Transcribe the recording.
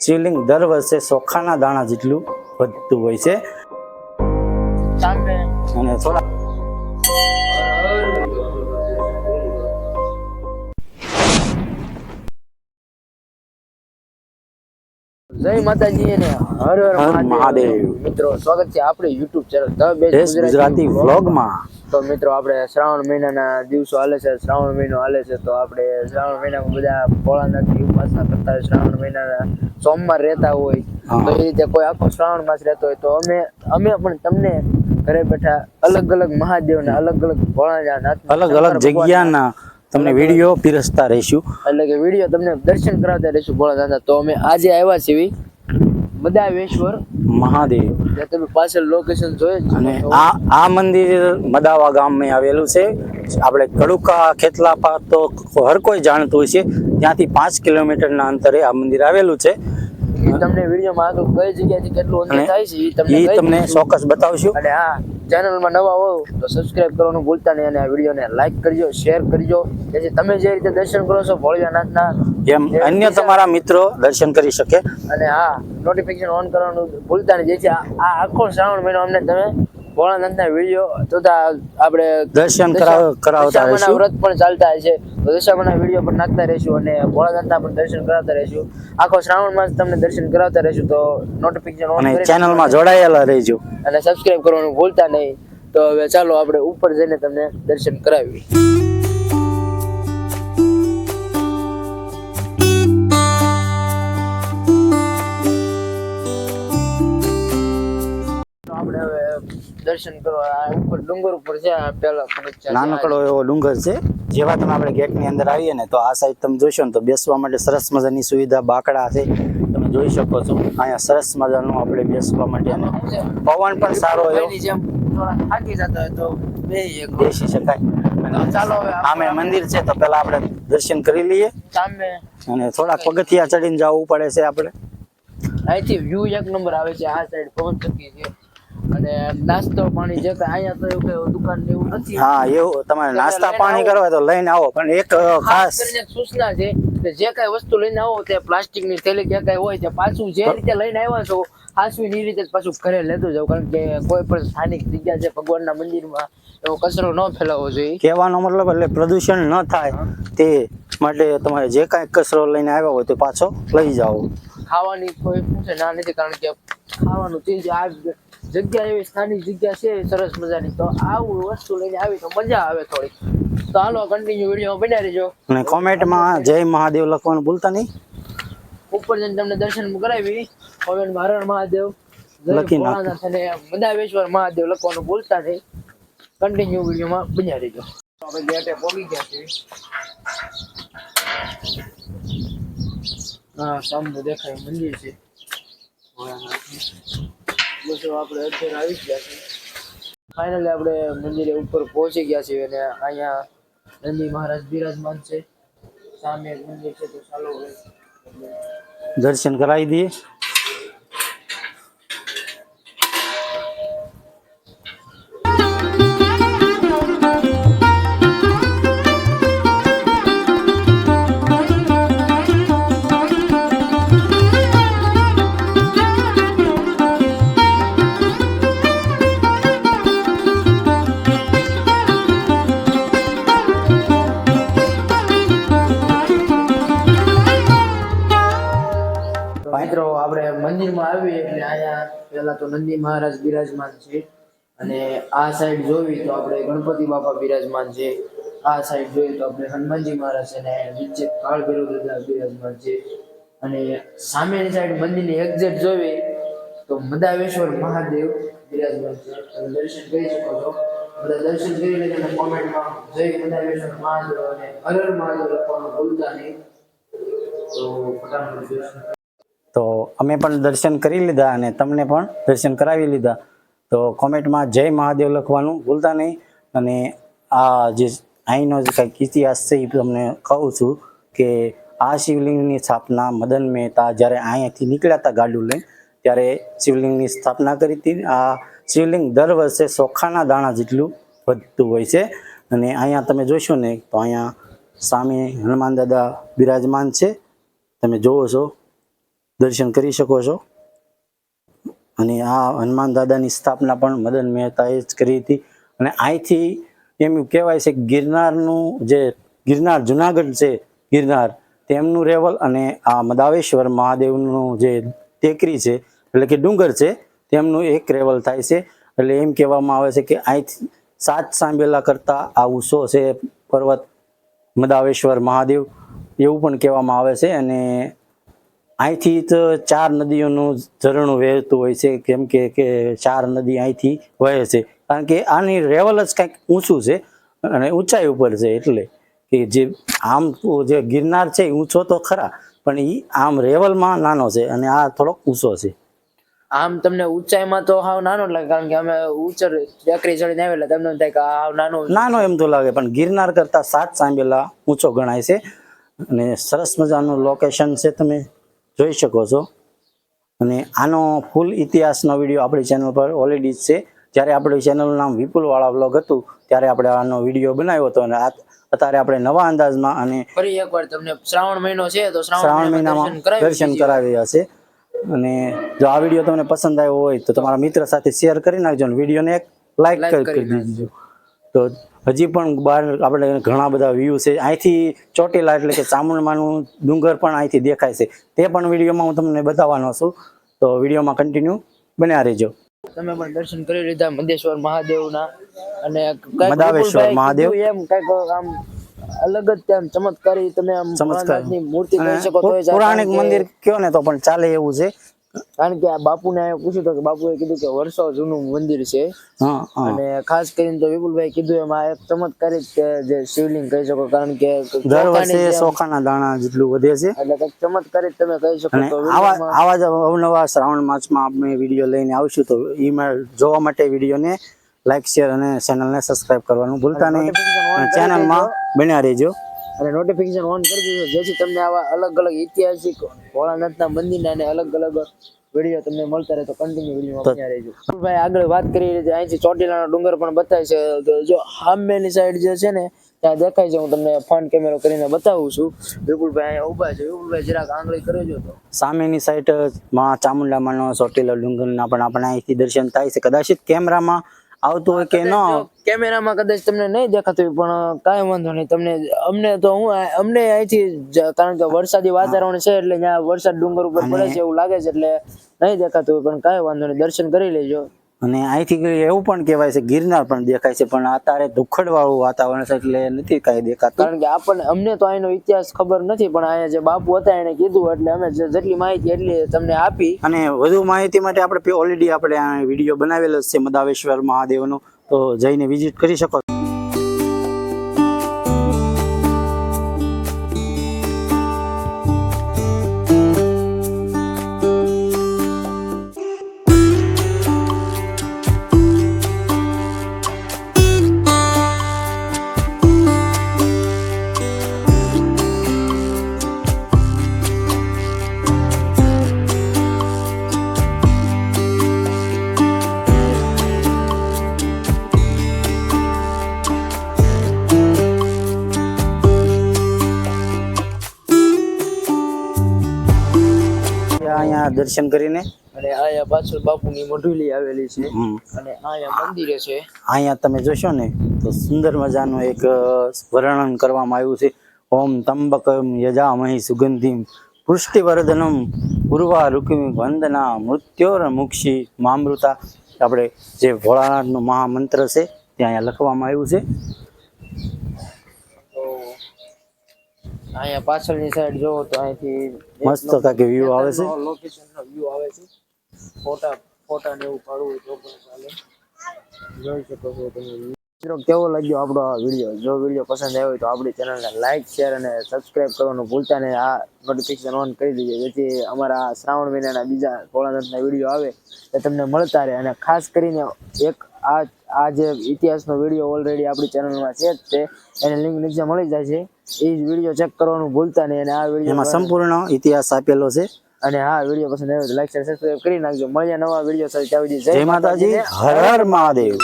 શિવલિંગ દર વર્ષે ચોખાના દાણા જેટલું વધતું હોય છે. અને થોડા જય માતાજી અને હર હર મહાદેવ. મિત્રો સ્વાગત છે આપણી YouTube channel the best Gujarati વ્લોગમાં તો મિત્રો આપણે શ્રાવણ મહિનાના દિવસો હાલે છે. શ્રાવણ મહિનો હાલે છે તો આપણે શ્રાવણ મહિનામાં બધા ભોળાનાથની ઉપાસના કરતા શ્રાવણ મહિનાના સોમવાર રહેતા હોય. તો એ રીતે કોઈ આખો શ્રાવણ માસ રહેતો હોય તો અમે અમે પણ તમને ઘરે બેઠા અલગ અલગ મહાદેવના અલગ અલગ ભોળાનાથ અલગ અલગ જગ્યાના તમને વીડિયો પીરસતા રહીશું. એટલે કે વીડિયો તમને દર્શન કરાવતા રહીશું ભોળાનાથના. તો અમે આજે આવ્યા છીએ મદાવેશ્વર. મહાદેવ. તમે પાછળ લોકેશન જોયે અને આ આ મંદિર મદાવા ગામમાં આવેલું છે. આપણે કડુકા ખેતલાપા તો હર કોઈ જાણતું હોય છે. ત્યાંથી પાંચ કિલોમીટરના અંતરે આ મંદિર આવેલું છે. તમને વિડીયોમાં આગળ કઈ જગ્યાથી કેટલું અંતર થાય છે એ તમને એ તમને ચોક્કસ બતાવશું. અને આ ચેનલમાં નવા હો તો સબસ્ક્રાઇબ કરવાનું ભૂલતા નહીં અને આ વિડીયોને લાઈક કરજો શેર કરજો. જેથી તમે જે રીતે દર્શન કરો છો ભોળિયાનાથના એમ અન્ય તમારા મિત્રો દર્શન કરી શકે. અને હા નોટિફિકેશન ઓન કરવાનું ભૂલતા નહીં. જેથી આ આ આખો શ્રાવણ મહિનો અમને તમે ભોળાનાથના વીડિયો તથા આપણે દર્શન કરાવ- કરાવતા રહીશું. વ્રત પણ ચાલતા છે. તો દશામાના વીડિયો પણ નાખતા રહીશું અને ભોળાનાથના પણ દર્શન કરાવતા રહીશું. આખો શ્રાવણ માસ તમને દર્શન કરાવતા રહીશું તો નોટિફિકેશન ઓન કરી ચેનલમાં જોડાયેલા રહેજો. અને સબસ્ક્રાઇબ કરવાનું ભૂલતા નહીં. તો હવે ચાલો આપણે ઉપર જઈને તમને દર્શન કરાવીએ. દર્શન કરવા. આ ઉપર ડુંગર ઉપર છે આ પેલા નાનકડો એવો ડુંગર છે. જેવા તમે આપણે ગેટની અંદર આવીએ ને તો આ સાઈડ તમે જોશો ને તો બેસવા માટે સરસ મજાની સુવિધા બાકડા છે. તમે જોઈ શકો છો. અહીંયા સરસ મજાનું આપણે બેસવા માટે અને પવન પણ સારો એવો. જેમ થાકી જતો હોય તો બે એક બેસી શકાય. ચાલો હવે આમે મંદિર છે તો પેલા આપણે દર્શન કરી લઈએ. અને થોડાક પગથિયા ચડીને જવું પડે છે આપણે. અહીંથી વ્યૂ એક નંબર આવે છે આ સાઈડ પવન ચક્કી છે. અને નાસ્તો પાણી જે કઈ અહીંયા તો એવું કઈ દુકાન ને એવું નથી. હા એવું તમારે નાસ્તા પાણી કરવા તો લઈને આવો પણ એક ખાસ કરીને સૂચના છે કે જે કઈ વસ્તુ લઈને આવો તે પ્લાસ્ટિકની થેલી કે કઈ હોય તે પાછું જે રીતે લઈને આવ્યા છો હાસવી એ રીતે જ પાછું ઘરે લેતું જાવ કારણ કે કોઈ પણ સ્થાનિક જગ્યા છે ભગવાનના મંદિરમાં એવો કચરો ન ફેલાવવો જોઈએ. કહેવાનો મતલબ એટલે પ્રદૂષણ ન થાય તે માટે તમારે જે કાંઈ કચરો લઈને આવ્યા હોય તે પાછો લઈ જાઓ. ખાવાની કોઈ છે ના નથી કારણ કે ખાવાનું ચીજ આ જગ્યા એવી સ્થાનિક જગ્યા છે સરસ મજાની. તો આવું વસ્તુ લઈને આવી તો મજા આવે થોડી તો હાલો કન્ટિન્યુ વીડિયો બનાવી રહેજો. અને કોમેન્ટમાં જય મહાદેવ લખવાનું ભૂલતા નહીં. ઉપર જઈને તમને દર્શન કરાવી. કોમેન્ટ હરણ મહાદેવ લખી નાખો. અને મદાવેશ્વર મહાદેવ લખવાનું ભૂલતા નહીં. કન્ટિન્યુ વિડીયોમાં બન્યા રહેજો. તો આપણે ગેટે પહોંચી ગયા છીએ. હા સામનું દેખાય મંદિર છે. બસ આપણે અત્યારે આવી ગયા ફાઇનલી આપણે મંદિરે ઉપર પહોંચી ગયા છીએ અને અહીંયા નંદી મહારાજ બિરાજમાન છે. સામે એક મંદિર છે, તો ચાલો દર્શન કરાવી દઈએ. નંદી મહારાજ બિરાજમાન છે. અને આ સાઈડ જોવી તો આપણે ગણપતિ બાપા બિરાજમાન છે. આ સાઈડ જોઈએ તો આપણે હનુમાનજી મહારાજ અને નીચે કાળ ભૈરવ બિરાજમાન છે. અને સામેની સાઈડ મંદિરની એક્ઝેક્ટ જોવી તો મદાવેશ્વર મહાદેવ બિરાજમાન છે. તમે દર્શન કરી શકો છો. બધા દર્શન કરી લેજો અને કોમેન્ટમાં જય મદાવેશ્વર મહાદેવ અને હરર હર મહાદેવ લખવાનું ભૂલતા નહીં. તો ફટાફટ દર્શન તો અમે પણ દર્શન કરી લીધા અને તમને પણ દર્શન કરાવી લીધા. તો કોમેન્ટમાં જય મહાદેવ લખવાનું ભૂલતા નહીં. અને આ જે અહીંનો જે કંઈક ઇતિહાસ છે એ તમને કહું છું કે આ શિવલિંગની સ્થાપના મદન મહેતા જ્યારે અહીંયાથી નીકળ્યા હતા ગાડું લઈને ત્યારે શિવલિંગની સ્થાપના કરી હતી. આ શિવલિંગ દર વર્ષે ચોખાના દાણા જેટલું વધતું હોય છે. અને અહીંયા તમે જોશો ને, તો અહીંયા સામે હનુમાન દાદા બિરાજમાન છે. તમે જોવો છો. દર્શન કરી શકો છો. અને આ હનુમાન દાદાની સ્થાપના પણ મદન મહેતાએ જ કરી હતી. અને અહીંથી એમ કહેવાય છે ગિરનારનું જે ગિરનાર, જુનાગઢ છે ગિરનાર, તેમનું રેવલ અને આ મદાવેશ્વર મહાદેવનું જે ટેકરી છે, એટલે કે ડુંગર છે, તેમનું એક રેવલ થાય છે. એટલે એમ કહેવામાં આવે છે કે અહીંથી સાત સાંભેલા કરતાં આ ઉસો છે, પર્વત, મદાવેશ્વર, મહાદેવ, એવું પણ કહેવામાં આવે છે. અને અહીંથી તો ચાર નદીઓનું ઝરણું વહેતું હોય છે કેમ કે કે ચાર નદી અહીંથી વહે છે. કારણ કે આની લેવલ જ કંઈક ઊંચું છે અને ઊંચાઈ ઉપર છે એટલે કે જે આમ જે ગિરનાર છે ઊંચો તો ખરા પણ એ આમ લેવલમાં નાનો છે અને આ થોડોક ઊંચો છે. આમ તમને ઊંચાઈમાં તો હાવ નાનો જ લાગે કારણ કે અમે ઊંચર ટેકરી ચડીને આવેલા તમને થાય કે હાવ નાનો નાનો એમ તો લાગે પણ ગિરનાર કરતાં સાત સાંભેલા ઊંચો ગણાય છે અને સરસ મજાનું લોકેશન છે તમે જોઈ શકો છો. અને આનો ફૂલ ઇતિહાસનો વીડિયો આપણી ચેનલ પર ઓલરેડી છે. જ્યારે આપણી ચેનલનું નામ વિપુલવાળા વ્લોગ હતું ત્યારે આપણે આનો વીડિયો બનાવ્યો હતો અને અત્યારે આપણે નવા અંદાજમાં અને ફરી એકવાર તમને શ્રાવણ મહિનો છે તો શ્રાવણ મહિનામાં દર્શન દર્શન કરાવી કરાવ્યા છે. અને જો આ વીડિયો તમને પસંદ આવ્યો હોય તો તમારા મિત્ર સાથે શેર કરી નાખજો અને વિડીયોને એક લાઈક કરી કરી દીજો તો હજી પણ બહાર આપણે ઘણા બધા વ્યૂ છે. અહીંથી ચોટીલા એટલે કે ચામુંડમાનું ડુંગર પણ અહીંથી દેખાય છે. તે પણ વિડીયોમાં હું તમને બતાવવાનો છું. તો વિડીયોમાં કન્ટિન્યુ બન્યા રહેજો. તમે પણ દર્શન કરી લીધા મધેશ્વર મહાદેવના. અને મદાવેશ્વર મહાદેવ. એમ કંઈક આમ અલગ જ તેમ ચમત્કારી તમે આમ ચમત્કારની મૂર્તિ કહી શકો તો પૌરાણિક મંદિર કયો ને તો પણ ચાલે એવું છે. કારણ કે આ બાપુને પૂછ્યું તો કે બાપુએ કીધું કે વર્ષો જૂનું મંદિર છે. અને ખાસ કરીને તો વિપુલભાઈ કીધું એમ એક ચમત્કારી કે જે શિવલિંગ કહી શકો કારણ કે દર વર્ષે સોખાના દાણા જેટલું વધે છે. એટલે કંઈક ચમત્કારી તમે કહી શકો તો આવા આવા જ અવનવા શ્રાવણ માસમાં આપણે વીડિયો લઈને આવશું તો ઈમેલ જોવા માટે વિડીયોને લાઈક શેર અને ચેનલને સબસ્ક્રાઇબ કરવાનું ભૂલતા નહીં. ચેનલમાં ચેનલમાં બન્યા રહેજો. અને નોટિફિકેશન ઓન કરી દીધું. જેથી તમને આવા અલગ અલગ ઐતિહાસિક ભોળાનાથના મંદિરના અને અલગ અલગ વીડિયો તમને મળતા રહે તો કન્ટિન્યુ વિડીયોમાં રહેજો. ભાઈ, આગળ વાત કરી રીતે અહીંથી ચોટીલાનો ડુંગર પણ બતાવે છે. તો જો હામેની સાઈડ જે છે ને, ત્યાં દેખાય છે. હું તમને ફ્રન્ટ કેમેરો કરીને બતાવું છું. વિપુલભાઈ અહીંયા ઊભા છે. વિપુલભાઈ, જરાક આંગળી કરજો તો. સામેની સાઈડમાં ચામુંડામાનો ચોટીલા ડુંગરના પણ આપણે અહીંથી દર્શન થાય છે. કદાચિત કેમેરામાં આવતું હોય કે ન કેમેરામાં કદાચ તમને નહીં દેખાતું હોય પણ કાંઈ વાંધો નહીં. તમને અમને તો હું અમને અહીંથી કારણ કે વરસાદી વાતાવરણ છે એટલે ત્યાં વરસાદ ડુંગર ઉપર પડે છે એવું લાગે છે એટલે નહીં દેખાતું હોય પણ કાંઈ વાંધો નહીં. દર્શન કરી લેજો. અને અહીંથી એવું પણ કહેવાય છે ગિરનાર પણ દેખાય છે પણ અત્યારે દુખડવાળું વાતાવરણ છે એટલે નથી કાંઈ દેખાતું. કારણ કે આપણને અમને તો અહીંનો ઇતિહાસ ખબર નથી પણ અહીંયા જે બાપુ હતા એને કીધું એટલે અમે જે- જેટલી માહિતી એટલી તમને આપી. અને વધુ માહિતી માટે આપણે ઓલરેડી આપણે વીડિયો બનાવેલો છે મદાવેશ્વર મહાદેવનો. તો જઈને વિઝિટ કરી શકો છો. અહીંયા દર્શન કરીને. અને અહીંયા પાછળ બાપુની મઢુલી આવેલી છે. અને અહીંયા મંદિરે છે. અહીંયા તમે જોશો ને તો સુંદર મજાનું એક વર્ણન કરવામાં આવ્યું છે. ઓમ તંબકમ યજામહી સુગંધિમ પુષ્ટિવર્ધનમ પૂર્વા રુકમિ વંદના મૃત્યોર મુક્ષી મામૃતા. આપણે જે ભોળાનાથનું મહામંત્ર છે ત્યાં અહીંયા લખવામાં આવ્યું છે. અહીંયા પાછળની સાઈડ જોવો તો અહીંથી મસ્ત કાંઈક વ્યૂ આવે છે. લોકેશન નો વ્યૂ આવે છે. ફોટા ફોટા ને એવું પાડવું તો પણ ચાલે. જોઈ શકો છો તમે મિત્રો કેવો લાગ્યો આપણો આ વીડિયો જો વીડિયો પસંદ આવ્યો તો આપણી ચેનલને લાઇક શેર અને સબસ્ક્રાઇબ કરવાનું ભૂલતા નહીં. આ નોટિફિકેશન ઓન કરી દેજો. જેથી અમારા શ્રાવણ મહિનાના બીજા ભોળાનાથના વીડિયો આવે એ તમને મળતા રહે. અને ખાસ કરીને એક આ આ જે ઇતિહાસનો વીડિયો ઓલરેડી આપણી ચેનલમાં છે જ તે એને લિંક નીચે મળી જાય છે. એ જ વીડિયો ચેક કરવાનું ભૂલતા નહીં અને આ વિડીયોમાં વીડિયો સંપૂર્ણ ઇતિહાસ આપેલો છે. અને હા વીડિયો પસંદ આવ્યો તો લાઈક શેર સબસ્ક્રાઇબ કરી નાખજો. મળીએ નવા વીડિયો સાથે. ત્યાં જય માતાજી. હર હર મહાદેવ.